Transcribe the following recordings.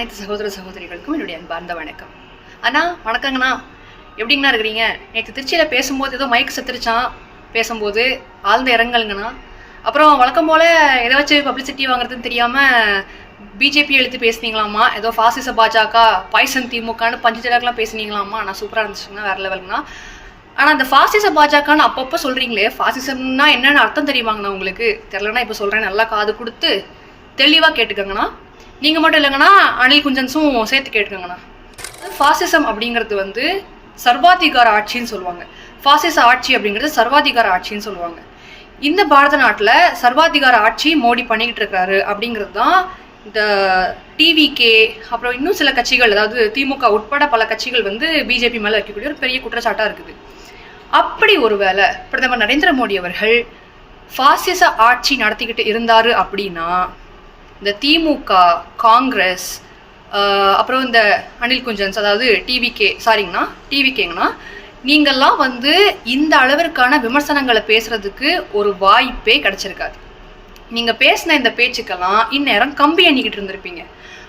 அனைத்து சகோதர சகோதரிகளுக்கும் என்னுடைய அன்பார்ந்த வணக்கம். அண்ணா வணக்கங்கண்ணா. எப்படிங்கண்ணா இருக்கிறீங்க? நேற்று திருச்சியில் பேசும்போது ஏதோ மைக் செத்துருச்சான் பேசும்போது ஆழ்ந்த இறங்கலுங்கண்ணா அப்புறம் வழக்கம் போல் எதை வச்சு பப்ளிசிட்டி வாங்குறதுன்னு தெரியாமல் பிஜேபி எழுத்து பேசுனீங்களாமா ஏதோ ஃபாசிச பாஜக பாய்சன் திமுகன்னு பஞ்சு பேசுனீங்களாமா ஆனால் சூப்பராக இருந்துச்சுங்கண்ணா வேற லெவலுங்கண்ணா ஆனால் அந்த ஃபாசிச பாஜகன்னு அப்பப்போ சொல்கிறீங்களே ஃபாசிசம்னா என்னென்னு அர்த்தம் தெரியுமாங்கண்ணா உங்களுக்கு? தெரிலனா இப்போ சொல்கிறேன் நல்லா காது கொடுத்து தெளிவாக கேட்டுக்கோங்கண்ணா. நீங்கள் மட்டும் இல்லைங்கண்ணா அனில் குஞ்சன்ஸும் சேர்த்து கேட்டுக்கோங்கண்ணா. ஃபாசிசம் அப்படிங்கிறது வந்து சர்வாதிகார ஆட்சின்னு சொல்லுவாங்க. ஃபாசிச ஆட்சி அப்படிங்கிறது சர்வாதிகார ஆட்சின்னு சொல்லுவாங்க. இந்த பாரத நாட்டில் சர்வாதிகார ஆட்சி மோடி பண்ணிக்கிட்டு இருக்காரு அப்படிங்கிறது தான் இந்த டிவிகே அப்புறம் இன்னும் சில கட்சிகள் அதாவது திமுக உட்பட பல கட்சிகள் வந்து பிஜேபி மேலே வைக்கக்கூடிய ஒரு பெரிய குற்றச்சாட்டாக இருக்குது. அப்படி ஒருவேளை பிரதமர் நரேந்திர மோடி அவர்கள் ஃபாசிச ஆட்சி நடத்திக்கிட்டு இருந்தார் அப்படின்னா இந்த திமுக காங்கிரஸ் அப்புறம் இந்த அனில் குஞ்சன்ஸ் அதாவது டிவிகே சாரிங்கண்ணா டிவிகேங்கண்ணா நீங்கள்லாம் வந்து இந்த அளவிற்கான விமர்சனங்களை பேசுறதுக்கு ஒரு வாய்ப்பே கிடைச்சிருக்காது. நீங்கள் பேசின இந்த பேச்சுக்கெல்லாம் இந்நேரம் கம்பி எண்ணிக்கிட்டு இருந்திருப்பீங்க.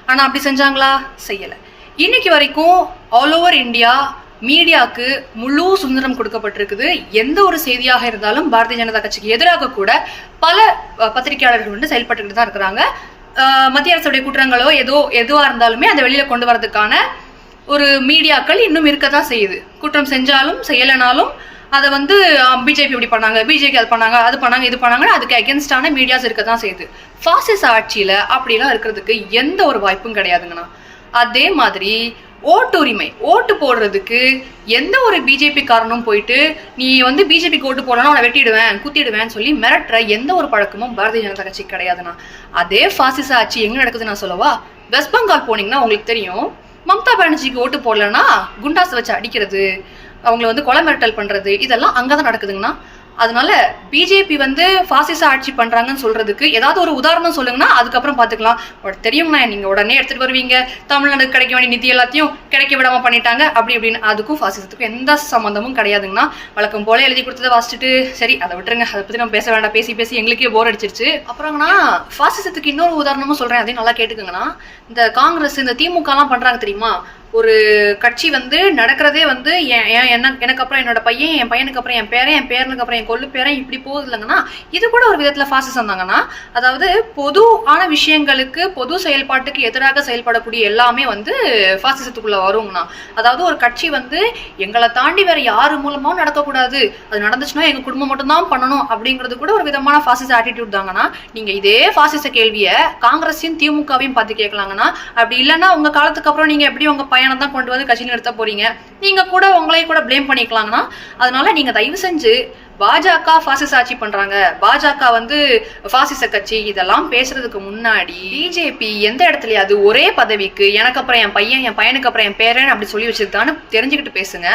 ஆனால் அப்படி செஞ்சாங்களா? செய்யலை. இன்னைக்கு வரைக்கும் ஆல் ஓவர் இந்தியா மீடியாவுக்கு முழு சுதந்திரம் கொடுக்கப்பட்டிருக்குது. எந்த ஒரு செய்தியாக இருந்தாலும் பாரதிய ஜனதா கட்சிக்கு எதிராக கூட பல பத்திரிகையாளர்கள் வந்து செயல்பட்டுக்கிட்டு தான் இருக்கிறாங்க. மத்திய அரசுடைய குற்றங்களோ ஏதோ எதுவாக இருந்தாலுமே அதை வெளியில் கொண்டு வரதுக்கான ஒரு மீடியாக்கள் இன்னும் இருக்க தான் செய்யுது. குற்றம் செஞ்சாலும் செய்யலைனாலும் அதை வந்து பிஜேபி இப்படி பண்ணாங்க பிஜேபி அது பண்ணாங்க அது பண்ணாங்க இது பண்ணாங்கன்னு அதுக்கு அகேன்ஸ்டான மீடியாஸ் இருக்க தான் செய்யுது. ஃபாசிஸ் ஆட்சியில் அப்படிலாம் இருக்கிறதுக்கு எந்த ஒரு வாய்ப்பும் கிடையாதுங்கண்ணா. அதே மாதிரி ஓட்டுரிமை. ஓட்டு போடுறதுக்கு எந்த ஒரு பிஜேபி காரணமும் போயிட்டு நீ வந்து பிஜேபிக்கு ஓட்டு போடணும் அவனை வெட்டிடுவேன் குத்திடுவேன்னு சொல்லி மிரட்டுற எந்த ஒரு பழக்கமும் பாரதிய ஜனதா கட்சி கிடையாதுண்ணா. அதே ஃபாசிச ஆட்சி எங்க நடக்குது நான் சொல்லவா? வெஸ்ட் பெங்கால் போனீங்கன்னா உங்களுக்கு தெரியும். மம்தா பானர்ஜிக்கு ஓட்டு போடலன்னா குண்டாஸ் வச்சு அடிக்கிறது அவங்கள வந்து கொலை மிரட்டல் பண்றது இதெல்லாம் அங்கதான் நடக்குதுங்கண்ணா. அதனால பிஜேபி வந்து ஃபாசிச ஆட்சி பண்றாங்கன்னு சொல்றதுக்கு ஏதாவது ஒரு உதாரணம் சொல்லுங்கன்னா அதுக்கப்புறம் பாத்துக்கலாம் உனக்கு தெரியும்ண்ணா நீங்க உடனே எடுத்துட்டு வருவீங்க. தமிழ்நாடு கிடைக்க வேண்டிய நிதி எல்லாத்தையும் கிடைக்க விடாம பண்ணிட்டாங்க. அப்படி இப்படின்னு அதுக்கும் ஃபாசிசத்துக்கும் எந்த சம்மந்தமும் கிடையாதுங்கண்ணா. வழக்கம் போல எழுதி கொடுத்ததை வாசிச்சுட்டு சரி அதை விட்டுருங்க. அதை பத்தி நம்ம பேச வேண்டாம். பேசி பேசி எங்களுக்கே போர் அடிச்சிருச்சு. அப்புறம்னா ஃபாசிசத்துக்கு இன்னொரு உதாரணமும் சொல்றேன். அதையும் நல்லா கேட்டுக்கோங்கன்னா இந்த காங்கிரஸ் இந்த திமுக எல்லாம் பண்றாங்க தெரியுமா? ஒரு கட்சி வந்து நடக்கிறதே வந்து என் என் என்ன எனக்கு அப்புறம் என்னோட பையன் என் பையனுக்கு அப்புறம் என் பேரன் என் பேரனுக்கு அப்புறம் என் கொள்ளு பேரன் இப்படி போகுது இல்லைங்கண்ணா இது கூட ஒரு விதத்துல ஃபாசிசம் தாங்கன்னா அதாவது பொதுவான விஷயங்களுக்கு பொது செயல்பாட்டுக்கு எதிராக செயல்படக்கூடிய எல்லாமே வந்து ஃபாசிசத்துக்குள்ள வருங்கண்ணா. அதாவது ஒரு கட்சி வந்து எங்களை தாண்டி வேற யாரு மூலமாவும் நடக்கக்கூடாது. அது நடந்துச்சுன்னா எங்க குடும்பம் மட்டும்தான் பண்ணணும் அப்படிங்கிறது கூட ஒரு விதமான ஃபாசிச ஆட்டிடியூட் தாங்கண்ணா. நீங்க இதே ஃபாசிச கேள்வியை காங்கிரஸையும் திமுகவையும் பார்த்து கேட்கலாங்கண்ணா. அப்படி இல்லைன்னா உங்க காலத்துக்கு அப்புறம் நீங்க எப்படி உங்க பயணம் தான் கொண்டு வந்து கட்சி நிறுத்த போறீங்க. நீங்க கூட உங்களையும் கூட ப்ளேம் பண்ணிக்கலாங்கண்ணா. அதனால நீங்க தயவு செஞ்சு பாஜக ஃபாசிச ஆட்சி பண்றாங்க. பாஜக வந்து பாசிச கட்சி இதெல்லாம் பேசுறதுக்கு முன்னாடி பிஜேபி எந்த இடத்துலயாவது ஒரே பதவிக்கு எனக்கு அப்புறம் என் பையன் என் பையனுக்கு அப்புறம் என் பேரன் அப்படி சொல்லி வச்சிருக்கான்னு தெரிஞ்சுக்கிட்டு பேசுங்க.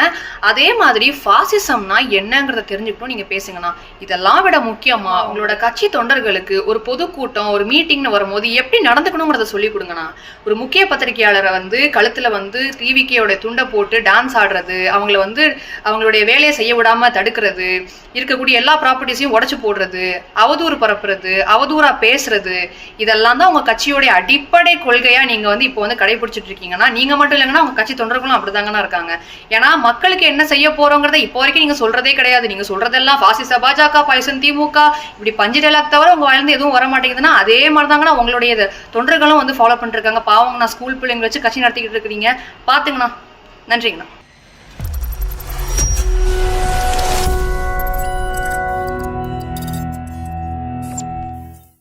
அதே மாதிரி ஃபாசிசம்னா என்னங்கிறத தெரிஞ்சுக்கணும் நீங்க பேசுங்கண்ணா. இதெல்லாம் விட முக்கியமா உங்களோட கட்சி தொண்டர்களுக்கு ஒரு பொதுக்கூட்டம் ஒரு மீட்டிங்னு வரும்போது எப்படி நடந்துக்கணுங்கிறத சொல்லி கொடுங்கண்ணா. ஒரு முக்கிய பத்திரிகையாளரை வந்து கழுத்துல வந்து டிவிக்கையோட துண்டை போட்டு டான்ஸ் ஆடுறது அவங்கள வந்து அவங்களுடைய வேலையை செய்ய விடாம தடுக்கிறது இருக்கக்கூடிய எல்லா ப்ராப்பர்ட்டிஸையும் உடச்சு போடுறது அவதூறு பரப்புறது அவதூறா பேசுறது இதெல்லாம் தான் உங்க கட்சியோடைய அடிப்படை கொள்கையா நீங்க வந்து இப்போ வந்து கடைபிடிச்சிட்டு இருக்கீங்கன்னா நீங்க மட்டும் இல்லைங்கன்னா உங்க கட்சி தொண்டர்களும் அப்படிதாங்கண்ணா இருக்காங்க. ஏன்னா மக்களுக்கு என்ன செய்ய போறோங்கிறத இப்போ வரைக்கும் நீங்க சொல்றதே கிடையாது. நீங்க சொல்றதெல்லாம் பாசிச பாஜக பாயசன் திமுக இப்படி பஞ்சு டைலாக் தவிர உங்க வாழ்ந்து எதுவும் வர மாட்டேங்குதுன்னா அதே மாதிரி தாங்கண்ணா உங்களுடைய தொண்டர்களும் வந்து ஃபாலோ பண்ணிருக்காங்க பாவங்கண்ணா ஸ்கூல் பிள்ளைங்களை வச்சு கட்சி நடத்திக்கிட்டு இருக்கிறீங்க. பாத்துங்கண்ணா நன்றிங்கண்ணா.